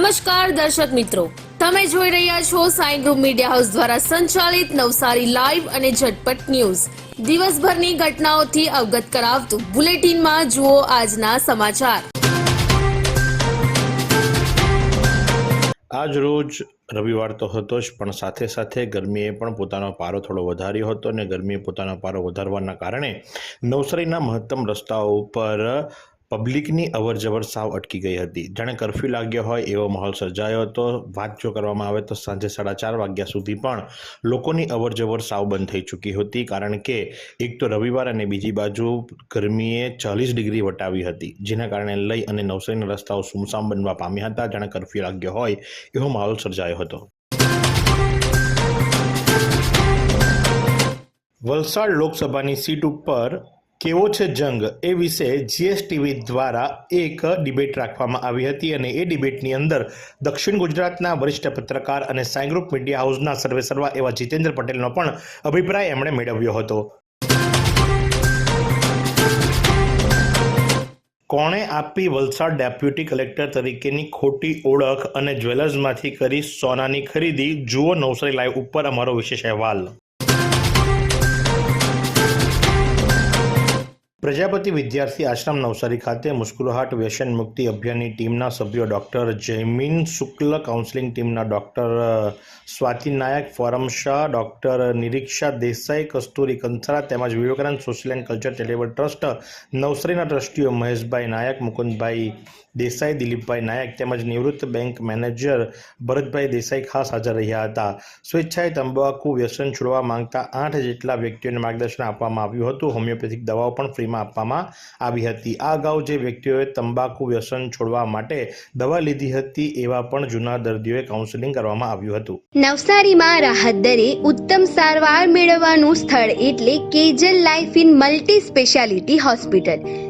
નમસ્કાર દર્શક મિત્રો. તમે જોઈ રહ્યા છો સાઈ ગ્રુપ મીડિયા હાઉસ દ્વારા સંચાલિત નવસારી લાઈવ અને ઝટપટ ન્યૂઝ. દિવસભરની ઘટનાઓથી અવગત કરાવતું બુલેટિનમાં જુઓ આજના સમાચાર. આજ રોજ રવિવાર તો હતો જ, પણ સાથે સાથે ગરમીએ પણ પોતાનો પારો થોડો વધાર્યો હતો અને ગરમીએ પોતાનો પારો વધારવાના કારણે નવસારીના મહત્તમ રસ્તાઓ ઉપર પબ્લિકની અવરજવર સાવ અટકી ગઈ હતી. જાણે કરફ્યુ લાગ્યો હોય એવો માહોલ સર્જાયો હતો. વાત જો કરવામાં આવે તો સાંજે સાડા ચાર વાગ્યા સુધી પણ લોકોની અવરજવર સાવ બંધ થઈ ચૂકી હતી. કારણ કે એક તો રવિવાર અને બીજી બાજુ ગરમીએ ચાલીસ ડિગ્રી વટાવી હતી, જેના કારણે લઈ અને નવસારીના રસ્તાઓ સુમસામ બનવા પામ્યા હતા. જાણે કરફ્યુ લાગ્યો હોય એવો માહોલ સર્જાયો હતો. વલસાડ લોકસભાની સીટ ઉપર કેવો છે જંગ એ વિશે જીએસટીવી દ્વારા એક ડિબેટ રાખવામાં આવી હતી અને એ ડિબેટની અંદર દક્ષિણ ગુજરાતના વરિષ્ઠ પત્રકાર અને સાઈ ગ્રુપ મીડિયા હાઉસના સર્વે સર્વા એવા જીતેન્દ્ર પટેલનો પણ અભિપ્રાય એમણે મેળવ્યો હતો. કોણે આપી વલસાડ ડેપ્યુટી કલેક્ટર તરીકેની ખોટી ઓળખ અને જ્વેલર્સમાંથી કરી સોનાની ખરીદી? જુઓ નવસારી લાઈવ ઉપર અમારો વિશેષ અહેવાલ. પ્રજાપતિ વિદ્યાર્થી આશ્રમ નવસારી ખાતે મુસ્કુરાહટ વ્યસન મુક્તિ અભિયાનની ટીમના સભ્યો ડૉક્ટર જૈમીન શુક્લ કાઉન્સિલિંગ ટીમના ડોક્ટર સ્વાતિ નાયક, ફોરમ શાહ, ડૉક્ટર નિરીક્ષા દેસાઈ, કસ્તુરી કંથરા તેમજ Vivekananda social and culture charitable trust નવસારીના ટ્રસ્ટીઓ મહેશભાઈ નાયક, મુકુંદભાઈ દેસાઈ, દિલીપભાઈ નાયક તેમજ નિવૃત્ત બેંક મેનેજર ભરતભાઈ દેસાઈ ખાસ હાજર રહ્યા હતા. સ્વેચ્છાએ તંબાકુ વ્યસન છોડવા માંગતા આઠ જેટલા વ્યક્તિઓને માર્ગદર્શન આપવામાં આવ્યું હતું. હોમિયોપેથિક દવાઓ પણ ફ્રીમાં આપવામાં આવી હતી. આ અગાઉ જે વ્યક્તિઓએ તંબાકુ વ્યસન છોડવા માટે દવા લીધી હતી, એવા પણ જૂના દર્દીઓએ કાઉન્સેલિંગ કરવામાં આવ્યું હતું. નવસારીમાં રાહત દરે ઉત્તમ સારવાર મેળવવાનું સ્થળ એટલે Kejal life in multi speciality hospital.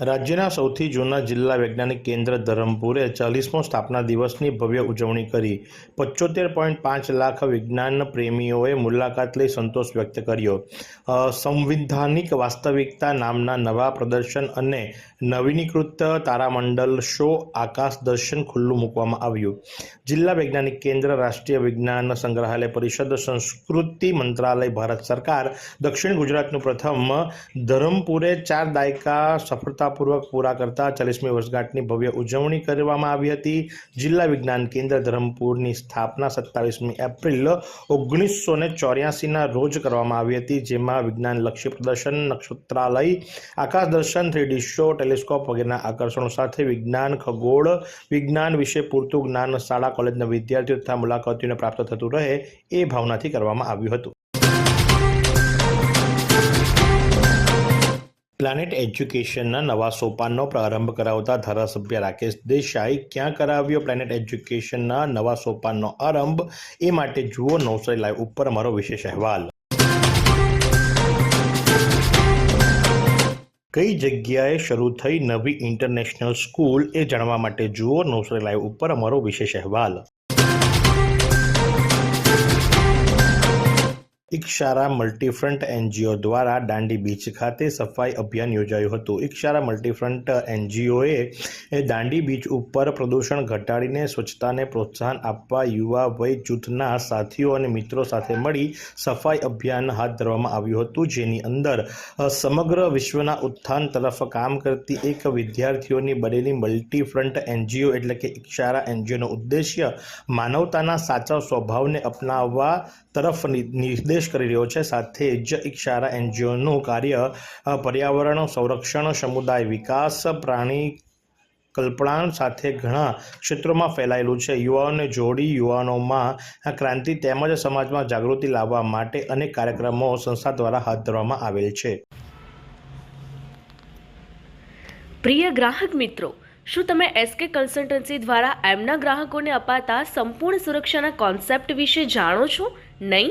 રાજ્યના સૌથી જૂના જિલ્લા વૈજ્ઞાનિક કેન્દ્ર ધરમપુરે ચાલીસમો સ્થાપના દિવસની ભવ્ય ઉજવણી કરી. પચોતેર પોઈન્ટ પાંચ લાખ વિજ્ઞાન પ્રેમીઓએ મુલાકાત લઈ સંતોષ વ્યક્ત કર્યો. સંવિધાનિક વાસ્તવિકતા નામના નવા પ્રદર્શન અને નવીનીકૃત તારામંડલ શો આકાશ દર્શન ખુલ્લું મૂકવામાં આવ્યું. જિલ્લા વૈજ્ઞાનિક કેન્દ્ર રાષ્ટ્રીય વિજ્ઞાન સંગ્રહાલય પરિષદ સંસ્કૃતિ મંત્રાલય, ભારત સરકાર. દક્ષિણ ગુજરાતનું પ્રથમ ધરમપુરે ચાર દાયકા સફળતાપૂર્વક પૂરા કરતા ચાલીસમી વર્ષગાંઠની ભવ્ય ઉજવણી કરવામાં આવી હતી. જિલ્લા વિજ્ઞાન કેન્દ્ર ધરમપુરની સ્થાપના સત્તાવીસમી એપ્રિલ ઓગણીસો ને ચોર્યાસીના રોજ કરવામાં આવી હતી, જેમાં વિજ્ઞાનલક્ષી પ્રદર્શન, નક્ષત્રાલય, આકાશ દર્શન, થ્રીડી શો, ટેલિસ્કોપ વગેરેના આકર્ષણો સાથે વિજ્ઞાન ખગોળ, વિજ્ઞાન વિશે પૂરતું જ્ઞાન શાળા, કોલેજના વિદ્યાર્થીઓ તથા મુલાકાતીઓને પ્રાપ્ત થતું રહે એ ભાવનાથી કરવામાં આવ્યું હતું. પ્લાનેટ એજ્યુકેશનના નવા સોપાનનો પ્રારંભ કરાવતા ધારાસભ્ય રાકેશ દેસાઈ ક્યાં કરાવ્યો પ્લાનેટ એજ્યુકેશનના નવા સોપાનનો આરંભ? એ માટે જુઓ નવસારી લાઈવ ઉપર અમારો વિશેષ અહેવાલ. કઈ જગ્યાએ શરૂ થઈ નવી ઇન્ટરનેશનલ સ્કૂલ એ જાણવા માટે જુઓ નવસારી લાઈવ ઉપર અમારો વિશેષ અહેવાલ. ઇક્ષારા મલ્ટીફ્રન્ટ એનજીઓ દ્વારા દાંડી બીચ ખાતે સફાઈ અભિયાન યોજાયું હતું. ઇક્ષારા મલ્ટીફ્રન્ટ એનજીઓએ એ દાંડી બીચ ઉપર પ્રદૂષણ ઘટાડીને સ્વચ્છતાને પ્રોત્સાહન આપવા યુવા વય જૂથના સાથીઓ અને મિત્રો સાથે મળી સફાઈ અભિયાન હાથ ધરવામાં આવ્યું હતું. જેની અંદર સમગ્ર વિશ્વના ઉત્થાન તરફ કામ કરતી એક વિદ્યાર્થીઓની બનેલી મલ્ટીફ્રન્ટ એનજીઓ એટલે કે ઇક્ષારા એનજીઓનો ઉદ્દેશ્ય માનવતાના સાચા સ્વભાવને અપનાવવા તરફ નિ- નિર્દેશ કરી રહ્યો છે. સાથે જ ઇક્ષારા એનજીઓનું કાર્ય પર્યાવરણ, સંરક્ષણ, સમુદાય વિકાસ, પ્રાણી કલ્પના સાથે ઘણા ક્ષેત્રોમાં ફેલાયેલું છે. યુવાઓને જોડી યુવાનોમાં ક્રાંતિ તેમજ સમાજમાં જાગૃતિ લાવવા માટે અનેક કાર્યક્રમો સંસ્થા દ્વારા હાથ ધરવામાં આવેલ છે. પ્રિય ગ્રાહક મિત્રો, શું તમે એસકે કન્સલ્ટન્સી દ્વારા એમના ગ્રાહકોને અપાતા સંપૂર્ણ સુરક્ષાના કોન્સેપ્ટ વિશે જાણો છો? નહીં?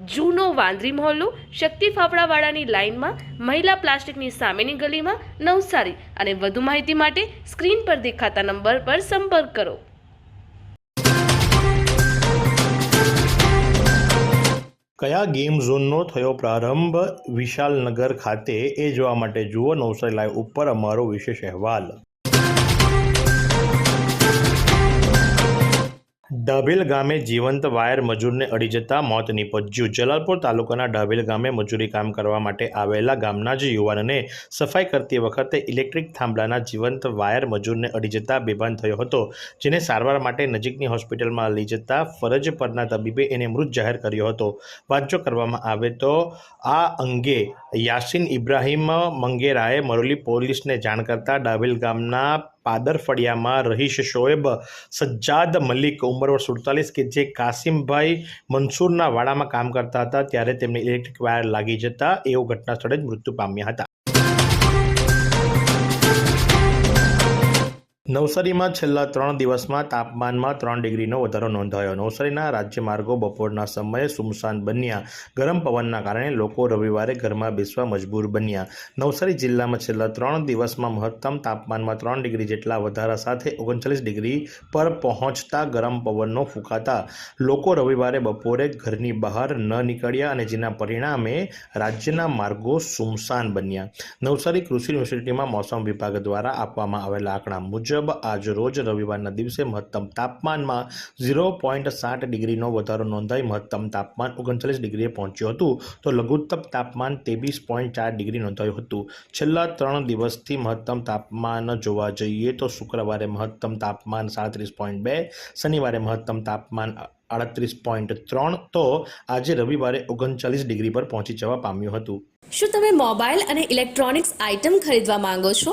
જૂનો વાંદરી મહોલ્લો, શક્તિ ફાફડાવાળાની લાઇનમાં, મહિલા પ્લાસ્ટિકની સામેની ગલીમાં નવસારી અને વધુ માહિતી માટે સ્ક્રીન પર દેખાતા નંબર પર સંપર્ક કરો. કયા ગેમ ઝોનનો થયો પ્રારંભ? વિશાલનગર ખાતે એ જોવા માટે જુઓ નવસારી લાઈવ ઉપર અમારો વિશેષ અહેવાલ. ડાભેલ ગામે જીવંત વાયર મજૂરને અડી જતા મોત નીપજ્યું. જલાલપુર તાલુકાના ડાભેલ ગામે મજૂરી કામ કરવા માટે આવેલા ગામના જ યુવાનને સફાઈ કરતી વખતે ઇલેક્ટ્રિક થાંભલાના જીવંત વાયર મજૂરને અડી જતા બેભાન થયો હતો, જેને સારવાર માટે નજીકની હોસ્પિટલમાં લઈ જતા ફરજ પરના તબીબે એને મૃત જાહેર કર્યો હતો. વાંચો કરવામાં આવે તો આ અંગે યાસીન ઇબ્રાહીમ મંગેરાએ મરોલી પોલીસને જાણ કરતા ડાભેલ ગામના પાદર ફળિયામાં રહીશ શોએબ સજ્જાદ મલિક. ઉંમર વર્ષ સુડતાલીસ કે જે કાસિમભાઈ મનસુરના વાડામાં કામ કરતા હતા, ત્યારે તેમને ઇલેક્ટ્રિક વાયર લાગી જતા એઓ ઘટના સ્થળે જ મૃત્યુ પામ્યા હતા. નવસારીમાં છેલ્લા ત્રણ દિવસમાં તાપમાનમાં ત્રણ ડિગ્રીનો વધારો નોંધાયો. નવસારીના રાજ્ય માર્ગો બપોરના સમયે સુમસાન બન્યા. ગરમ પવનના કારણે લોકો રવિવારે ઘરમાં બેસવા મજબૂર બન્યા. નવસારી જિલ્લામાં છેલ્લા ત્રણ દિવસમાં મહત્તમ તાપમાનમાં ત્રણ ડિગ્રી જેટલા વધારા સાથે ઓગણચાલીસ ડિગ્રી પર પહોંચતા ગરમ પવનનો ફૂંકાતા લોકો રવિવારે બપોરે ઘરની બહાર ન નીકળ્યા અને જેના પરિણામે રાજ્યના માર્ગો સુમસાન બન્યા. નવસારી કૃષિ યુનિવર્સિટીમાં મોસમ વિભાગ દ્વારા આપવામાં આવેલા આંકડા મુજબ આજ રોજ રવિવારના દિવસે મહત્તમ તાપમાનમાં ઝીરો પોઈન્ટ સાત ડિગ્રીનો વધારો નોંધાઈ મહત્તમ તાપમાન ઓગણચાલીસ ડિગ્રીએ પહોંચ્યું હતું. તો લઘુત્તમ તાપમાન ત્રેવીસ પોઈન્ટ ચાર ડિગ્રી નોંધાયું હતું. છેલ્લા ત્રણ દિવસથી મહત્તમ તાપમાન જોવા જઈએ તો શુક્રવારે મહત્તમ તાપમાન સાડત્રીસ પોઈન્ટ બે, શનિવારે મહત્તમ તાપમાન આડત્રીસ પોઈન્ટ ત્રણ, તો આજે રવિવારે ઓગણચાલીસ ડિગ્રી પર પહોંચી જવા પામ્યું હતું. શું તમે મોબાઈલ અને ઇલેક્ટ્રોનિક્સ આઇટમ ખરીદવા માંગો છો?